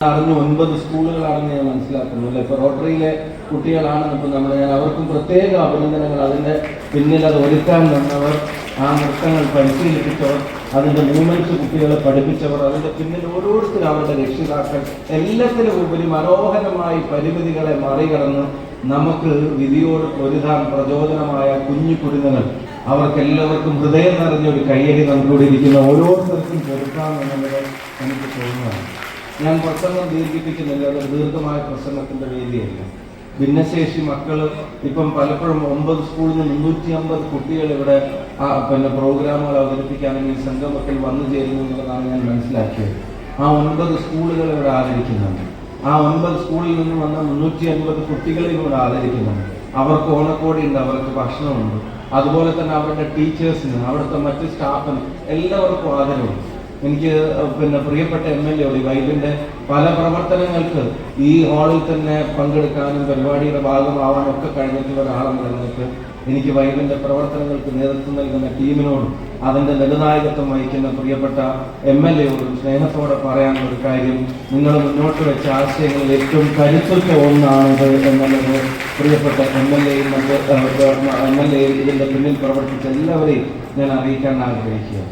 അറിഞ്ഞു ഒൻപത് സ്കൂളുകളാണെന്ന് ഞാൻ മനസ്സിലാക്കുന്നു അല്ലെ? ഇപ്പൊ റോട്ടറിയിലെ കുട്ടികളാണെന്ന് ഇപ്പൊ നമ്മൾ ഞാൻ അവർക്കും പ്രത്യേക അഭിനന്ദനങ്ങൾ. അതിന്റെ പിന്നിൽ അത് ഒരുക്കാൻ വന്നവർ ആ നൃത്തങ്ങൾ പരിശീലിപ്പിച്ചവർ അതിന്റെ മൂവ്മെന്റ്സ് കുട്ടികളെ പഠിപ്പിച്ചവർ അതിന്റെ പിന്നിൽ ഓരോരുത്തരും അവരുടെ രക്ഷിതാക്കൾ എല്ലാത്തിനും ഉപരി മനോഹരമായി പരിമിതികളെ മറികടന്ന് നമുക്ക് വിധിയോട് പൊരുതാൻ പ്രചോദനമായ കുഞ്ഞു കുരുന്നുകൾ. അവർക്ക് എല്ലാവർക്കും ഹൃദയം നിറഞ്ഞ ഒരു കയ്യടി നമുക്കിവിടെ ഇരിക്കുന്ന ഓരോരുത്തർക്കും കൊടുക്കാം എന്നുള്ളത് എനിക്ക് തോന്നുന്നതാണ്. ഞാൻ പ്രസംഗം ദീർഘിപ്പിക്കുന്നില്ല. അത് ദീർഘമായ പ്രസംഗത്തിന്റെ വേദിയല്ല. ഭിന്നശേഷി മക്കൾ ഇപ്പം പലപ്പോഴും ഒമ്പത് സ്കൂളിൽ നിന്ന് മുന്നൂറ്റി അമ്പത് കുട്ടികൾ ഇവിടെ പിന്നെ പ്രോഗ്രാമുകൾ അവതരിപ്പിക്കാണെങ്കിൽ സംഗമത്തിൽ വന്നു ചേരുന്നു എന്നുള്ളതാണ് ഞാൻ മനസ്സിലാക്കിയത്. ആ ഒൻപത് സ്കൂളുകൾ ഇവിടെ ആദരിക്കുന്നുണ്ട്. ആ ഒൻപത് സ്കൂളിൽ നിന്ന് വന്ന മുന്നൂറ്റി അൻപത് കുട്ടികളെ ഇവിടെ ആദരിക്കുന്നുണ്ട്. അവർക്ക് ഓണക്കോടി ഉണ്ട് അവർക്ക് ഭക്ഷണമുണ്ട്. അതുപോലെ തന്നെ അവരുടെ ടീച്ചേഴ്സിന് അവിടുത്തെ മറ്റ് സ്റ്റാഫിന് എല്ലാവർക്കും ആദരവുണ്ട്. എനിക്ക് പിന്നെ പ്രിയപ്പെട്ട എം എൽ എ വൈദ്യന്റെ പല പ്രവർത്തനങ്ങൾക്ക് ഈ ഹാളിൽ തന്നെ പങ്കെടുക്കാനും പരിപാടിയുടെ ഭാഗമാവാനും ഒക്കെ കഴിഞ്ഞിട്ടുള്ള ഒരാളെന്ന നിലനിൽക്ക് എനിക്ക് വൈദ്യന്റെ പ്രവർത്തനങ്ങൾക്ക് നേതൃത്വം നൽകുന്ന ടീമിനോടും അതിന്റെ നെടുനായകത്വം വഹിക്കുന്ന പ്രിയപ്പെട്ട എം എൽ എയോടും സ്നേഹത്തോടെ പറയാനുള്ള ഒരു കാര്യം നിങ്ങൾ മുന്നോട്ട് വെച്ച ആശയങ്ങളിൽ ഏറ്റവും കരുത്തുറ്റ ഒന്നാണിത് എന്നുള്ളത് പ്രിയപ്പെട്ട എം എൽ എയും മറ്റ് എം എൽ എ ഇതിന്റെ പിന്നിൽ പ്രവർത്തിച്ച എല്ലാവരെയും ഞാൻ അറിയിക്കാൻ ആഗ്രഹിക്കുക